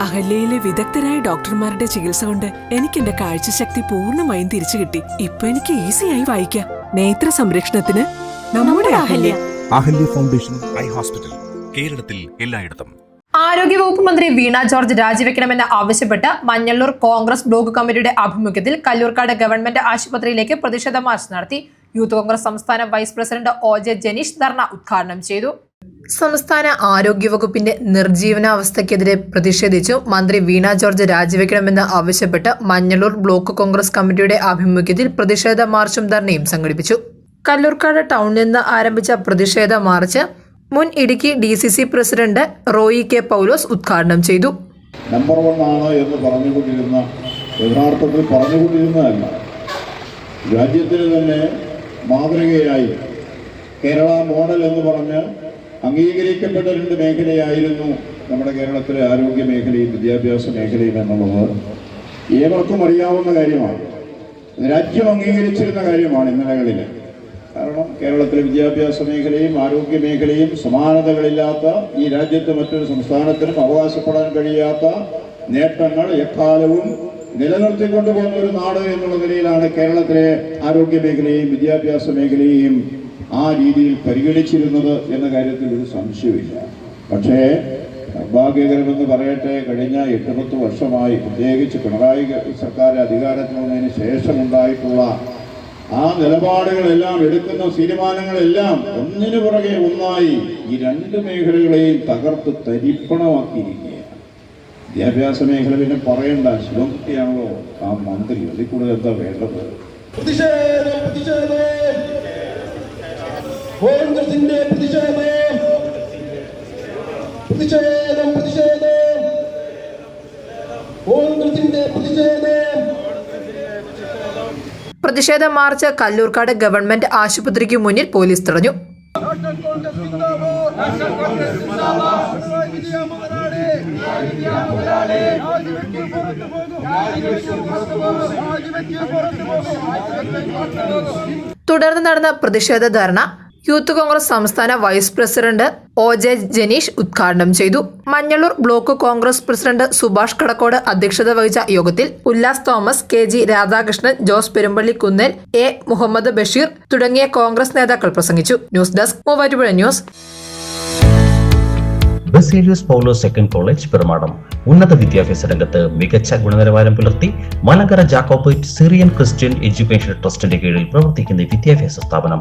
അഹല്യയിലെ വിദഗ്ധരായ ഡോക്ടർമാരുടെ ചികിത്സ കൊണ്ട് എനിക്ക് എന്റെ കാഴ്ചശക്തി പൂർണമായും തിരിച്ചു കിട്ടി. ഇപ്പൊ എനിക്ക് ഈസിയായി വായിക്കാം. നേത്ര സംരക്ഷണത്തിന് നമ്മുടെ Ahalya. Ahalya. Foundation eye hospital കേരളത്തിൽ എല്ലായിടത്തും. ആരോഗ്യവകുപ്പ് മന്ത്രി വീണ ജോർജ് രാജിവെക്കണമെന്ന് ആവശ്യപ്പെട്ട് മഞ്ഞള്ളൂർ കോൺഗ്രസ് ബ്ലോക്ക് കമ്മിറ്റിയുടെ ആഭിമുഖ്യത്തിൽ കല്ലൂർക്കാട് ഗവൺമെന്റ് ആശുപത്രിയിലേക്ക് പ്രതിഷേധ മാർച്ച് നടത്തി. യൂത്ത് കോൺഗ്രസ് സംസ്ഥാന vice president O J Janeesh dharna ഉദ്ഘാടനം ചെയ്തു. സംസ്ഥാന ആരോഗ്യവകുപ്പിന്റെ നിർജീവനാവസ്ഥയ്ക്കെതിരെ പ്രതിഷേധിച്ചു മന്ത്രി വീണ ജോർജ് രാജിവെക്കണമെന്ന് ആവശ്യപ്പെട്ട് മഞ്ഞളൂർ ബ്ലോക്ക് കോൺഗ്രസ് കമ്മിറ്റിയുടെ ആഭിമുഖ്യത്തിൽ പ്രതിഷേധ മാർച്ചും ധർണയും സംഘടിപ്പിച്ചു. കല്ലൂർക്കാട് ടൗണിൽ നിന്ന് ആരംഭിച്ച പ്രതിഷേധ മാർച്ച് മുൻ Idukki D C C president Roy K Paulose ഉദ്ഘാടനം ചെയ്തു. നമ്പർ ആണ് എന്ന് പറഞ്ഞുകൊണ്ടിരുന്ന യഥാർത്ഥത്തിൽ പറഞ്ഞുകൊണ്ടിരുന്നതല്ല. രാജ്യത്തിന് തന്നെ മാതൃകയായി കേരള മോഡൽ എന്ന് പറഞ്ഞ് അംഗീകരിക്കപ്പെട്ട രണ്ട് മേഖലയായിരുന്നു നമ്മുടെ കേരളത്തിലെ ആരോഗ്യ മേഖലയും വിദ്യാഭ്യാസ മേഖലയും എന്നുള്ളത്. ഏവർക്കും അറിയാവുന്ന കാര്യമാണ്. രാജ്യം അംഗീകരിച്ചിരുന്ന കാര്യമാണ് ഇന്നലകളിൽ. കാരണം കേരളത്തിലെ വിദ്യാഭ്യാസ മേഖലയും ആരോഗ്യ മേഖലയും സമാനതകളില്ലാത്ത ഈ രാജ്യത്തെ മറ്റൊരു സംസ്ഥാനത്തിനും അവകാശപ്പെടാൻ കഴിയാത്ത നേട്ടങ്ങൾ എക്കാലവും നിലനിർത്തിക്കൊണ്ടുപോകുന്ന ഒരു നാട് എന്നുള്ള നിലയിലാണ് കേരളത്തിലെ ആരോഗ്യ മേഖലയും വിദ്യാഭ്യാസ മേഖലയെയും ആ രീതിയിൽ പരിഗണിച്ചിരുന്നത് എന്ന കാര്യത്തിൽ ഒരു സംശയമില്ല പക്ഷേ നിർഭാഗ്യകരമെന്ന് പറയട്ടെ കഴിഞ്ഞ എട്ട് പത്ത് വർഷമായി പ്രത്യേകിച്ച് പിണറായി സർക്കാർ അധികാരത്തിൽ വന്നതിന് ശേഷമുണ്ടായിട്ടുള്ള ആ നിലപാടുകളെല്ലാം എടുക്കുന്ന തീരുമാനങ്ങളെല്ലാം ഒന്നിനു പുറകെ ഒന്നായി ഈ രണ്ട് മേഖലകളെയും തകർത്ത് തരിപ്പണമാക്കിയിരിക്കുകയാണ്. വിദ്യാഭ്യാസ മേഖല പിന്നെ പറയണ്ട ശിവകുട്ടിയാണല്ലോ ആ മന്ത്രി. അതിൽ കൂടുതൽ എന്താ വേണ്ടത്? പ്രതിഷേധം പ്രതിഷേധം! കോൺഗ്രസിന്റെ പ്രതിഷേധം. പ്രതിഷേധം പ്രതിഷേധം. കോൺഗ്രസിന്റെ പ്രതിഷേധം. പ്രതിഷേധ മാർച്ച് കല്ലൂർക്കാട് ഗവൺമെന്റ് ആശുപത്രിക്ക് മുന്നിൽ പോലീസ് തടഞ്ഞു തുടർന്ന് നടന്ന പ്രതിഷേധ ധർണ യൂത്ത് കോൺഗ്രസ് സംസ്ഥാന vice president O J Janeesh ഉദ്ഘാടനം ചെയ്തു. Manjalloor block Congress president Subhash Kadakkode അധ്യക്ഷത വഹിച്ച യോഗത്തിൽ Ullas Thomas K G Radhakrishnan Jose Perumpally Kunnal A Muhammad Basheer തുടങ്ങിയ കോൺഗ്രസ് നേതാക്കൾ പ്രസംഗിച്ചു. News desk Muvattupuzha news. Baselius Paulose second college Piramadom ഉന്നത വിദ്യാഭ്യാസ രംഗത്ത് മികച്ച ഗുണനിലവാരം പുലർത്തി Malankara Jacobite Syrian Christian education ട്രസ്റ്റിന്റെ കീഴിൽ പ്രവർത്തിക്കുന്ന വിദ്യാഭ്യാസ സ്ഥാപനം.